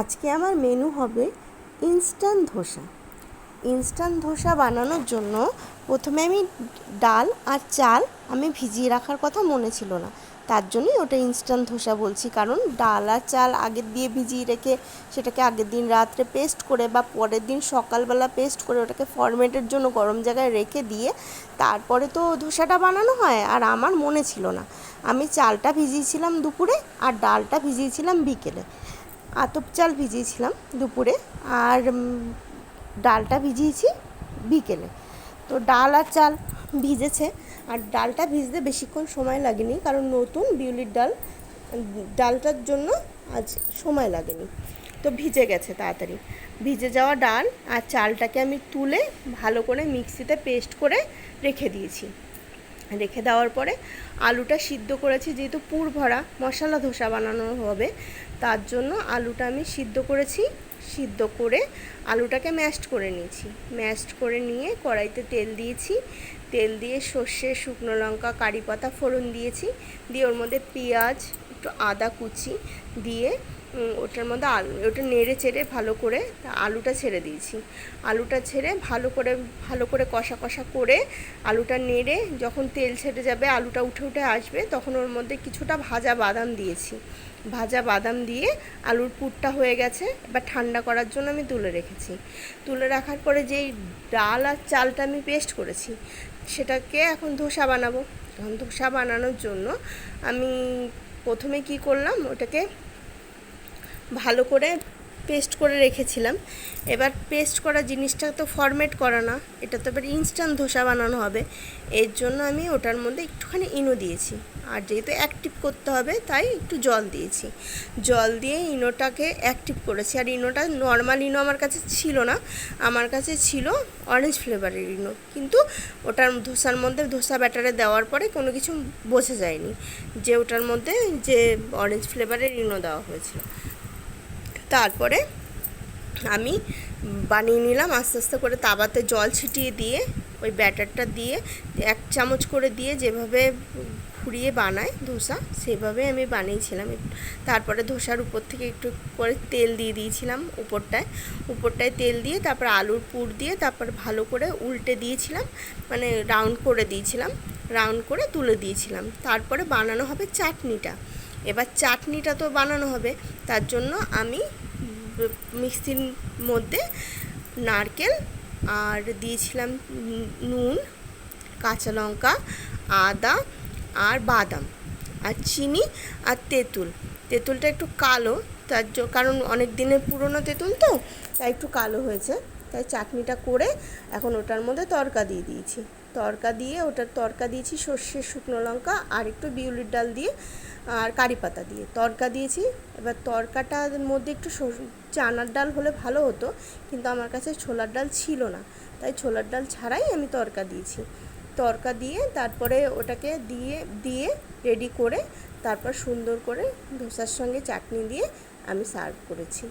আজকে আমার মেনু হবে ইনস্ট্যান্ট ধোসা। ইনস্ট্যান্ট ধোসা বানানোর জন্য প্রথমে আমি ডাল আর চাল আমি ভিজিয়ে রাখার কথা মনে ছিল না। তার জন্যই ওটা ইনস্ট্যান্ট ধোসা বলছি, কারণ ডাল আর চাল আগের দিয়ে ভিজিয়ে রেখে সেটাকে আগের দিন রাত্রে পেস্ট করে বা পরের দিন সকালবেলা পেস্ট করে ওটাকে ফরমেটের জন্য গরম জায়গায় রেখে দিয়ে তারপরে তো ধোসাটা বানানো হয় আর আমার মনে ছিল না। আমি চালটা ভিজিয়েছিলাম দুপুরে আর ডালটা ভিজিয়েছিলাম বিকেলে। আতপ চাল ভিজিয়েছিলাম দুপুরে আর ডালটা ভিজিয়েছি বিকেলে। তো ডাল আর চাল ভিজেছে আর ডালটা ভিজতে বেশিক্ষণ সময় লাগেনি কারণ নতুন বিউলির ডাল, ডালটার জন্য আজ সময় লাগেনি। তো ভিজে গেছে তাড়াতাড়ি। ভিজে যাওয়া ডাল আর চালটাকে আমি তুলে ভালো করে মিক্সিতে পেস্ট করে রেখে দিয়েছি। রেখে দেওয়ার পরে আলুটা সিদ্ধ করেছি, যেহেতু পুর ভরা, মশলা ধোসা বানানো হবে তার জন্য আলুটা আমি সিদ্ধ করেছি। সিদ্ধ করে আলুটাকে ম্যাশড করে নিয়েছি। ম্যাশড করে নিয়ে কড়াইতে তেল দিয়েছি। তেল দিয়ে সর্ষে, শুকনো লঙ্কা, কারি পাতা, ফোড়ন দিয়েছি। দিয়ে ওর মধ্যে পেঁয়াজ, একটু আদা কুচি দিয়ে ওটার মধ্যে আলু, ওটা নেড়ে চেড়ে ভালো করে আলুটা ছেড়ে দিয়েছি। আলুটা ছেড়ে ভালো করে ভালো করে কষা কষা করে আলুটা নেড়ে যখন তেল ছেড়ে যাবে, আলুটা উঠে উঠে আসবে, তখন ওর মধ্যে কিছুটা ভাজা বাদাম দিয়েছি। ভাজা বাদাম দিয়ে আলুর পুরটা হয়ে গেছে, এবার ঠান্ডা করার জন্য আমি তুলে রেখেছি। তুলে রাখার পরে যেই ডাল আর চালটা আমি পেস্ট করেছি, সেটাকে এখন ধোসা বানাবো। এখন ধোসা বানানোর জন্য আমি প্রথমে কি করলাম, ওটাকে ভালো করে পেস্ট করে রেখেছিলাম। এবার পেস্ট করা জিনিসটা তো ফরম্যাট করা না, এটা তো এবার ইনস্ট্যান্ট ধোসা বানানো হবে। এর জন্য আমি ওটার মধ্যে একটুখানি ইনো দিয়েছি। আর যেহেতু অ্যাক্টিভ করতে হবে, তাই একটু জল দিয়েছি। জল দিয়ে ইনোটাকে অ্যাক্টিভ করেছি। আর ইনোটা নর্মাল ইনো আমার কাছে ছিল না, আমার কাছে ছিল অরেঞ্জ ফ্লেভারের ইনো। কিন্তু ওটার ধোসার মধ্যে, ধোসা ব্যাটারে দেওয়ার পরে কোনো কিছু বোঝা যায়নি। যে ওটার মধ্যে যে অরেঞ্জ ফ্লেভারের ইনো দেওয়া হয়েছিল। তারপরে আমি বানিয়ে নিলাম, আস্তে আস্তে করে তাবাতে জল ছিটিয়ে দিয়ে, ওই ব্যাটারটা দিয়ে, এক চামচ করে দিয়ে যেভাবে ঘুরিয়ে বানায় ধোসা, সেভাবে আমি বানিয়েছিলাম। তারপরে ধোসার উপর থেকে একটু করে তেল দিয়ে দিয়েছিলাম উপরটায়। উপরটায় তেল দিয়ে, তারপর আলুর পুর দিয়ে, তারপর ভালো করে উল্টে দিয়েছিলাম মানে রাউন্ড করে দিয়েছিলাম, রাউন্ড করে তুলে দিয়েছিলাম। তারপরে বানানো হবে চাটনিটা। এবার চাটনিটা তো বানানো হবে, তার জন্য আমি মিক্সির মধ্যে নারকেল আর দিয়েছিলাম নুন, কাঁচা লঙ্কা, আদা আর বাদাম আর চিনি আর তেঁতুল। তেঁতুলটা একটু কালো, তার কারণ অনেক দিনের পুরনো তেঁতুল তো, তাই একটু কালো হয়েছে। তাই চাটনিটা করে এখন ওটার মধ্যে তরকা দিয়ে দিয়েছি। তরকা দিয়ে ওটার তরকা দিয়েছি সর্ষের শুকনো লঙ্কা আর একটু বিউলির ডাল দিয়ে আর কারি পাতা দিয়ে। তরকা দিয়েছি, এবার তরকাটার মধ্যে একটু চানার ডাল হলে ভালো হতো, কিন্তু আমার কাছে ছোলার ডাল ছিল না, তাই ছোলার ডাল ছাড়াই আমি তরকা দিয়েছি। তরকা দিয়ে তারপরে ওটাকে দিয়ে দিয়ে রেডি করে তারপর সুন্দর করে ধোসার সঙ্গে চাটনি দিয়ে আমি সার্ভ করেছি।